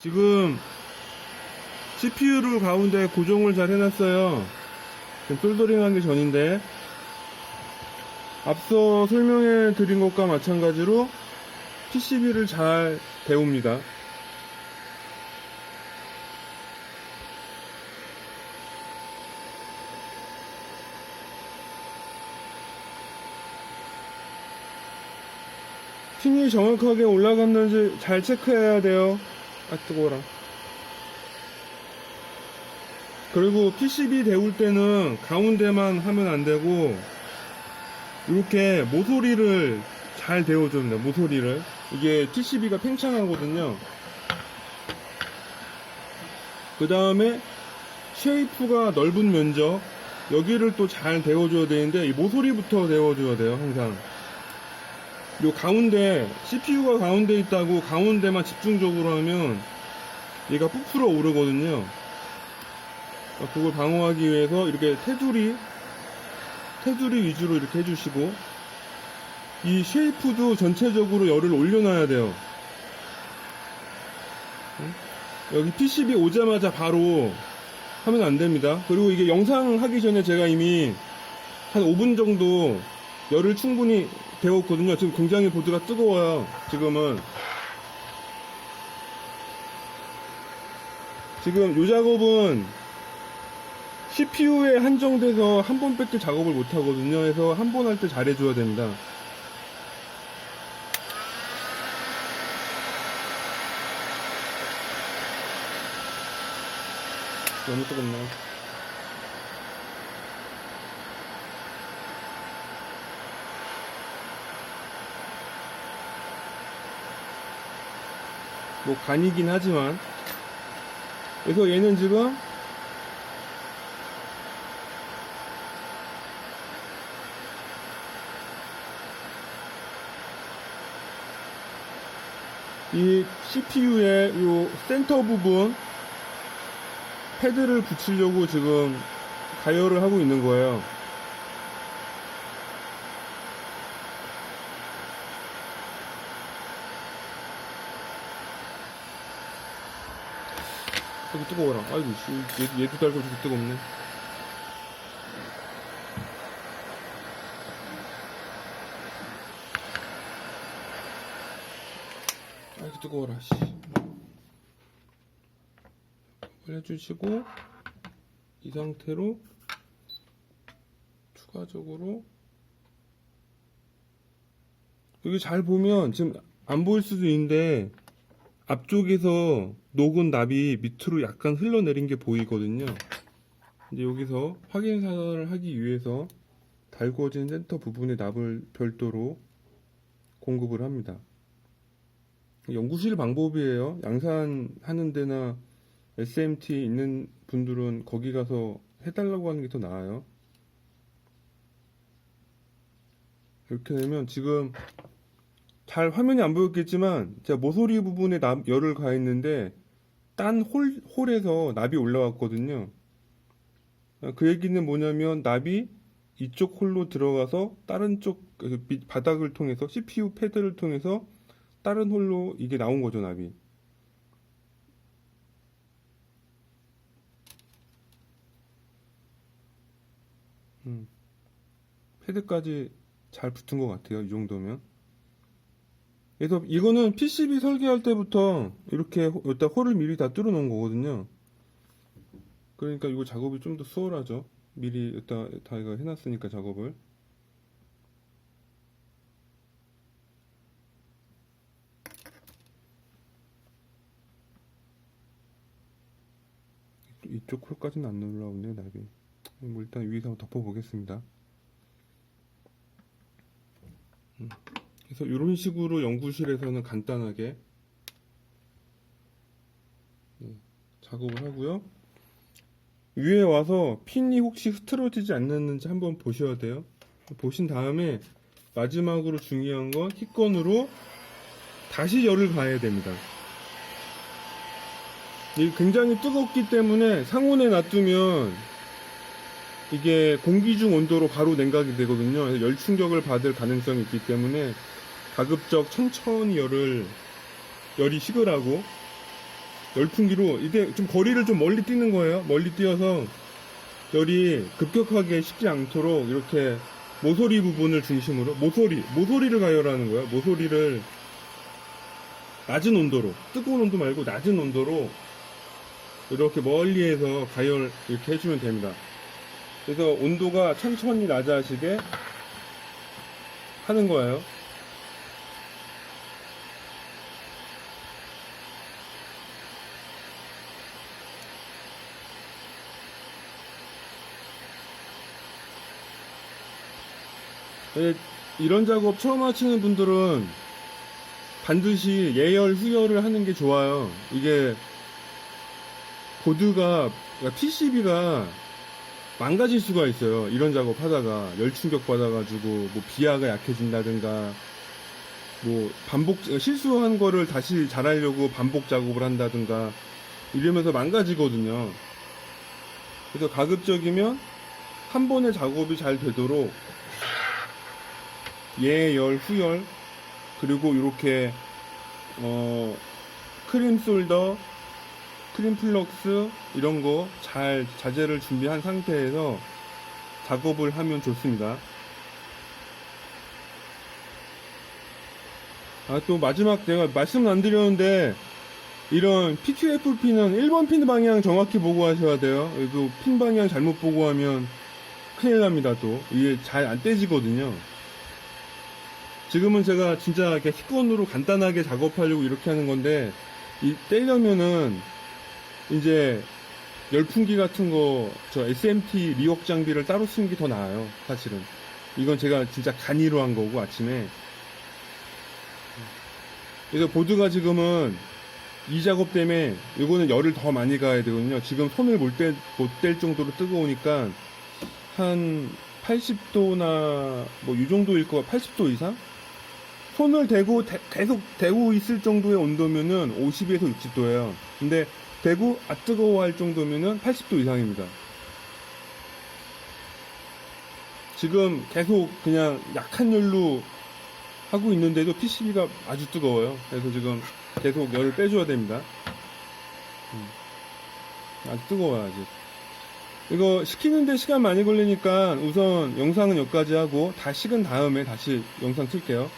지금 CPU를 가운데 고정을 잘 해놨어요. 솔더링 하기 전인데 앞서 설명해 드린 것과 마찬가지로 PCB를 잘 데웁니다. 핀이 정확하게 올라갔는지 잘 체크해야 돼요. 아, 뜨거워라. 그리고 PCB 데울 때는 가운데만 하면 안 되고, 이렇게 모서리를 잘 데워줘야 됩니다. 모서리를. 이게 PCB가 팽창하거든요. 그 다음에 쉐이프가 넓은 면적, 여기를 또 잘 데워줘야 되는데, 이 모서리부터 데워줘야 돼요, 항상. 요 가운데 CPU가 가운데 있다고 가운데만 집중적으로 하면 얘가 부풀어 오르거든요. 그러니까 그걸 방어하기 위해서 이렇게 테두리 테두리 위주로 이렇게 해주시고 이 쉐이프도 전체적으로 열을 올려놔야 돼요. 응? 여기 PCB 오자마자 바로 하면 안 됩니다. 그리고 이게 영상 하기 전에 제가 이미 한 5분 정도 열을 충분히 데웠거든요. 지금 굉장히 보드가 뜨거워요. 지금은. 지금 이 작업은 CPU에 한정돼서 한 번밖에 작업을 못 하거든요. 그래서 한 번 할 때 잘해줘야 됩니다. 너무 뜨겁네. 뭐 간이긴 하지만 그래서 얘는 지금 이 CPU의 요 센터 부분 패드를 붙이려고 지금 가열을 하고 있는 거예요. 여기 뜨거워라. 아이고, 씨. 얘, 얘도 저도 뜨겁네. 아이고, 뜨거워라, 씨. 올려주시고, 이 상태로, 추가적으로, 여기 잘 보면, 지금 안 보일 수도 있는데, 앞쪽에서 녹은 납이 밑으로 약간 흘러내린 게 보이거든요. 이제 여기서 확인 사살을 하기 위해서 달구어진 센터 부분의 납을 별도로 공급을 합니다. 연구실 방법이에요. 양산 하는 데나 SMT 있는 분들은 거기 가서 해달라고 하는 게 더 나아요. 이렇게 되면 지금 잘 화면이 안 보였겠지만 제가 모서리 부분에 납, 열을 가했는데 딴 홀, 홀에서 납이 올라왔거든요. 그 얘기는 뭐냐면 납이 이쪽 홀로 들어가서 다른 쪽그밑 바닥을 통해서 CPU 패드를 통해서 다른 홀로 이게 나온 거죠 납이. 음, 패드까지 잘 붙은 것 같아요 이 정도면. 그래서 이거는 PCB 설계할 때부터 이렇게 호- 여기다 홀을 미리 다 뚫어 놓은 거거든요. 그러니까 이거 작업이 좀 더 수월하죠. 미리 여기다 다 이거 해놨으니까 작업을. 이쪽 홀까지는 안 올라오네요, 납이. 뭐 일단 위에서 덮어보겠습니다. 그래서 이런 식으로 연구실에서는 간단하게 네, 작업을 하고요. 위에 와서 핀이 혹시 흐트러지지 않았는지 한번 보셔야 돼요. 보신 다음에 마지막으로 중요한 건 히건으로 다시 열을 가해야 됩니다. 이게 굉장히 뜨겁기 때문에 상온에 놔두면 이게 공기 중 온도로 바로 냉각이 되거든요. 열 충격을 받을 가능성이 있기 때문에 가급적 천천히 열을 열이 식으라고 열풍기로 이게 좀 거리를 좀 멀리 뛰는 거예요. 멀리 뛰어서 열이 급격하게 식지 않도록 이렇게 모서리 부분을 중심으로 모서리 모서리를 가열하는 거예요. 모서리를 낮은 온도로 뜨거운 온도 말고 낮은 온도로 이렇게 멀리에서 가열 이렇게 해주면 됩니다. 그래서 온도가 천천히 낮아지게 하는 거예요. 이런 작업 처음 하시는 분들은 반드시 예열 후열을 하는 게 좋아요. 이게 보드가 PCB가 망가질 수가 있어요. 이런 작업 하다가 열 충격 받아가지고 뭐 비하가 약해진다든가 뭐 반복 실수한 거를 다시 잘하려고 반복 작업을 한다든가 이러면서 망가지거든요. 그래서 가급적이면 한 번의 작업이 잘 되도록 예열 후열 그리고 이렇게 어 크림 솔더 크림 플럭스 이런 거 잘 자재를 준비한 상태에서 작업을 하면 좋습니다. 아, 또 마지막 내가 말씀 안 드렸는데 이런 P2FP는 1번 핀 방향 정확히 보고 하셔야 돼요. 그리고 핀 방향 잘못 보고 하면 큰일 납니다, 또. 이게 잘 안 떼지거든요. 지금은 제가 진짜 이렇게 킥건으로 간단하게 작업하려고 이렇게 하는 건데, 이 떼려면은 이제 열풍기 같은 거, 저 SMT 리옥 장비를 따로 쓰는 게 더 나아요, 사실은. 이건 제가 진짜 간이로 한 거고, 아침에. 그래서 보드가 지금은 이 작업 때문에 이거는 열을 더 많이 가야 되거든요. 지금 손을 못댈 정도로 뜨거우니까 한 80도나 뭐 이 정도일 거가 80도 이상? 손을 대고 대- 계속 대고 있을 정도의 온도면은 50에서 60도예요. 근데 대고 아 뜨거워 할 정도면은 80도 이상입니다. 지금 계속 그냥 약한 열로 하고 있는데도 PCB가 아주 뜨거워요. 그래서 지금 계속 열을 빼줘야 됩니다. 음. 아주 뜨거워요, 아직. 이거 식히는데 시간 많이 걸리니까 우선 영상은 여기까지 하고 다 식은 다음에 다시 영상 틀게요.